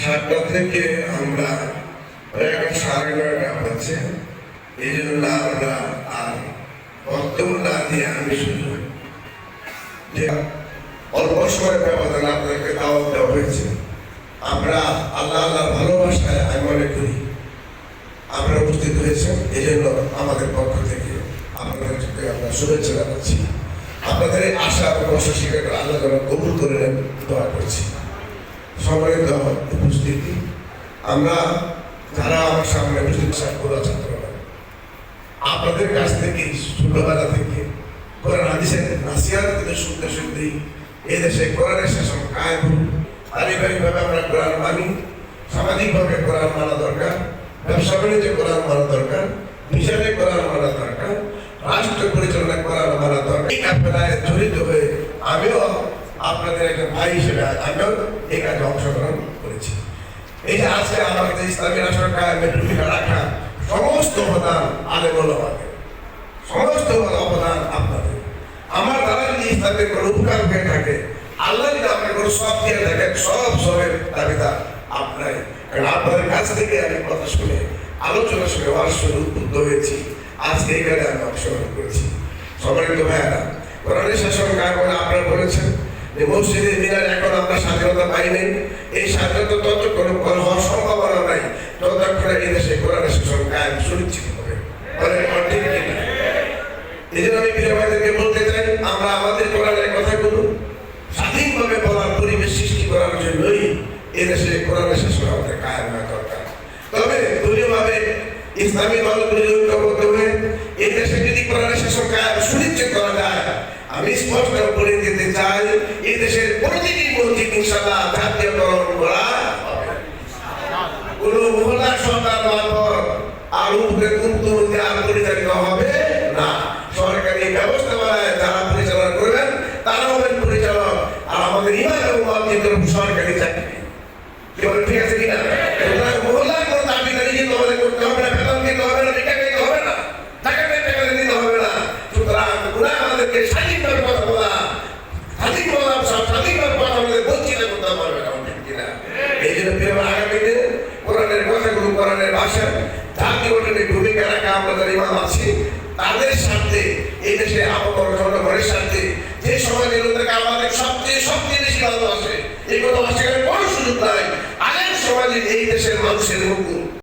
সাতটা থেকে আমরা এখন সাড়ে নয়টা বাজছে। এই জন্য আমরা আর বক্তব্য না দিয়ে আমি শুধু যে অল্প সময়ের ব্যবধানে আপনাদেরকে দাওয়াত দেওয়া হয়েছে। আমরা আল্লাহ আল্লাহ ভালোবাসায় আমি মনে করি আমরা উপস্থিত হয়েছেন। এই জন্য আমাদের পক্ষ থেকে আপনাদেরকে আমরা শুভেচ্ছা জানাচ্ছি। আপনাদের আশা কষ্ট স্বীকার করে আল্লাহ যেন কবুল করে নেন, দোয়া করছি। সম্মানিত উপস্থিতি, আমরা যারা আমার সামনে উপস্থিত ছাত্র ছাত্ররা, আপনাদের কাছ থেকে, ছোটবেলা থেকে কোরআন হাদিসের নাসিহাত থেকে শুনতে শুনতেই এই দেশে কোরআনের শাসন কায়েম হোক পারিবারিকভাবে আমরা কোরআন মানি, সামাজিকভাবে কোরআন মানা দরকার, ব্যবসা বাণিজ্যে কোরআন মানা দরকার, বিচারে কোরআন মানা আপনাদের একজন ভাই হিসেবে আমিও এই কাজে অংশগ্রহণ করেছি। এই যে আজকে আমাদের ইসলামী কায়েমের রাখা সমস্ত অবদান আলেম ওলামাদের সমস্ত অবদান আপনাদের। আমার দ্বারা যদি ইসলামের কোনো উপকার হয়ে থাকে, আল্লাহ যদি আপনার কোনো সব দিয়ে থাকেন, সব সবের দাবিদার আপনাই কারণ আপনাদের কাছ থেকে আমি কথা শুনে, আলোচনা শুনে ওয়াজ শুনে উদ্বুদ্ধ হয়েছি। আজকে এখানে আমি অংশগ্রহণ করেছি। সম্মানিত ভাইয়ারা, কোরআনের শাসন বলে আপনারা বলেছেন? যে মসজিদের মিনার এখন আমরা স্বাধীনতা পাই নাই এই স্বাধীনতা ততক্ষণ কোনো হওয়ার সম্ভাবনা নাই যতক্ষণ এই দেশে কোরআনের শাসন কায়েম সুনিশ্চিত হবে? এই জন্য আমি প্রিয় ভাইদেরকে বলতে চাই, আমরা আমাদের কোরআনের কথাগুলো স্বাধীনভাবে বলার পরিবেশ সৃষ্টি করার জন্যই এদেশে কোরআনের শাসন আমাদের কায়েম হওয়া দরকার। তবে দলীয়ভাবে ইসলামী দলগুলি ঐক্যবদ্ধ হয়ে এই দেশে যদি কোরআনের শাসন কায়েম সুনিশ্চিত আমি স্পষ্ট বলে দিতে চাই, এই দেশের প্রতিটি মসজিদ ইনশাল্লাহ জাতীয়করণ করা কোন মহল্লা সরকার মারফত আর উপরে কিন্তু আর পরিচালিত হবে না। সরকারি ব্যবস্থা ব্যবস্থাপনায় যারা পরিচালনা করবেন, তারা হবেন পরিচালক। আর আমাদের ইমাম এবং সরকারি চাকরি। ঠিক আছে কিনা সুতরাং মহল্লার কোনো দাবিদারি কিন্তু আমাদের করতে হবে না বেতন দিতে হবে না টাকা দিতে হবে না টাকা দিয়ে টাকা দিতে হবে না সুতরাং ওরা স্বাধীনভাবে কথা বলা এই জন্য প্রিয় ভাই, আগামী কোরআনের ভাষা জাতি গঠনের ভূমিকা রাখা আমরা যারা ইমাম আছি তাদের সাথে এই দেশে আপন জনগণের সাথে যে সমাজের আমাদের সবচেয়ে সবচেয়ে বেশি ভালোবাসে এই কথা সেখানে কোনো সুযোগ নাই। আগের সমাজে এই দেশের মানুষের হুকুম